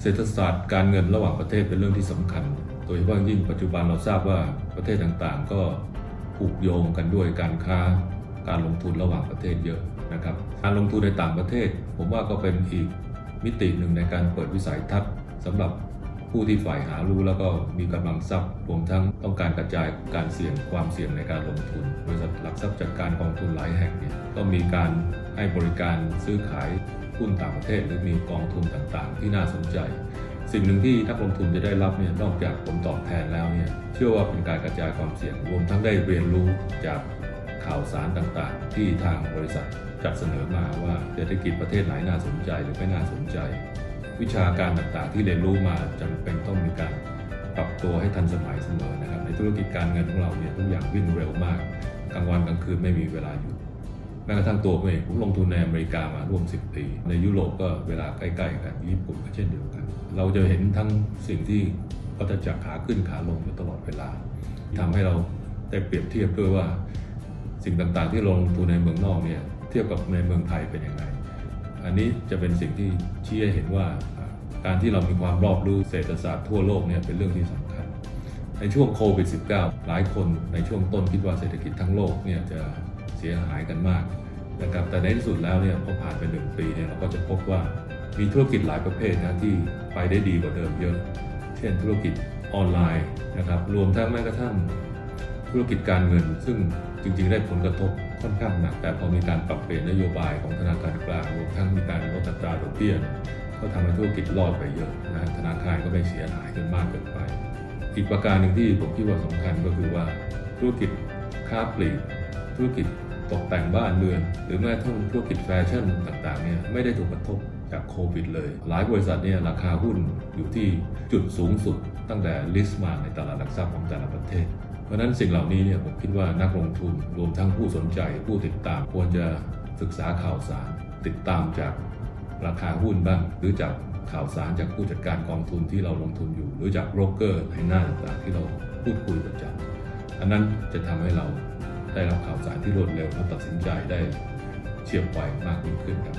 เศรษฐศาสตร์การเงินระหว่างประเทศเป็นเรื่องที่สำคัญ โดยเฉพาะยิ่งปัจจุบันเราทราบว่าประเทศต่างๆ ก็ผูกโยงกันด้วยการค้าการลงทุนระหว่างประเทศเยอะนะครับ การลงทุนในต่างประเทศ ผมว่าก็เป็นอีกมิติหนึ่งในการเปิดวิสัยทัศน์สำหรับ ผู้ที่ฝ่ายหารู้แล้วก็มีกำลังทรัพย์รวมทั้งต้องการกระจายการเสี่ยงความเสี่ยงในการลงทุนบริษัทหลักทรัพย์จัดการกองทุนหลายแห่งเนี่ยก็มีการให้บริการซื้อขายหุ้นต่างประเทศ หรือมีกองทุนต่างๆ ที่น่าสนใจ สิ่งหนึ่งที่นักลงทุนจะได้รับเนี่ยนอกจากผลตอบแทนแล้วเนี่ยเชื่อว่าเป็นการกระจายความเสี่ยงรวมทั้งได้เรียนรู้จากข่าวสารต่างๆ ที่ทางบริษัทจัดเสนอมาว่าเศรษฐกิจประเทศไหนน่าสนใจหรือไม่น่าสนใจ วิชาการต่างๆ ที่เรียนรู้มาจำเป็นต้องมีการปรับตัวให้ทันสมัยเสมอนะครับ ในธุรกิจการเงินของเราเนี่ยทุกอย่างวิ่งเร็วมากกลางวันกลางคืนไม่มีเวลาหยุดแม้กระทั่งตัวผมเองผมลงทุนในอเมริกามาร่วม 10 ปี ในยุโรปก็เวลาใกล้ๆกันญี่ปุ่นก็เช่นเดียวกัน เราจะเห็นทั้งสิ่งที่วัฏจักขาขึ้นขาลงอยู่ตลอดเวลาทำให้เราได้เปรียบเทียบด้วยว่า สิ่งต่างๆ ที่ลงทุนในเมืองนอกเนี่ยเทียบกับในเมืองไทยเป็นยังไง อันนี้จะเป็นสิ่งที่ชี้ให้เห็นว่าการที่เรามีความรอบรู้เศรษฐศาสตร์ทั่วโลกเนี่ยเป็นเรื่องที่สำคัญ ในช่วงโควิด -19 หลายคนในช่วงต้นคิดว่าเศรษฐกิจทั้งโลกเนี่ยจะเสียหายกันมากนะครับแต่ในที่สุดแล้วเนี่ยพอผ่านไปหนึ่งปีเนี่ยเราก็จะพบว่ามีธุรกิจหลายประเภทนะที่ไปได้ดีกว่าเดิมเยอะ เช่นธุรกิจออนไลน์นะครับรวมทั้งแม้กระทั่ง ธุรกิจการเงิน ซึ่งจริง ๆ ได้ผลกระทบค่อนข้างหนัก แต่พอมีการปรับเปลี่ยนนโยบายของธนาคารกลางรวมทั้งมีการลดอัตราดอกเบี้ยก็ทำให้ธุรกิจรอดไปเยอะนะธนาคารก็ไม่เสียหายจนมากเกินไป อีกประการหนึ่งที่ผมคิดว่าสำคัญก็คือว่าธุรกิจค้าปลีกธุรกิจตกแต่งบ้านเรือนหรือแม้กระทั่งธุรกิจแฟชั่นต่างๆเนี่ยไม่ได้ถูกกระทบจากโควิดเลย หลายบริษัทเนี่ยราคาหุ้นอยู่ที่จุดสูงสุดตั้งแต่ลิสต์มาในตลาดหลักทรัพย์ของแต่ละประเทศ เพราะนั้นสิ่งเหล่านี้เนี่ยผมคิดว่านักลงทุนรวมทั้งผู้สนใจ ผู้ติดตามควรจะศึกษาข่าวสาร ติดตามจากราคาหุ้นบ้าง หรือจากข่าวสารจากผู้จัดการกองทุนที่เราลงทุนอยู่ หรือจากโบรกเกอร์ในหน้าต่างๆที่เราพูดคุยประจำอันนั้นจะทำให้เราได้รับข่าวสารที่รวดเร็วและตัดสินใจได้เฉียบไวมากยิ่งขึ้นครับ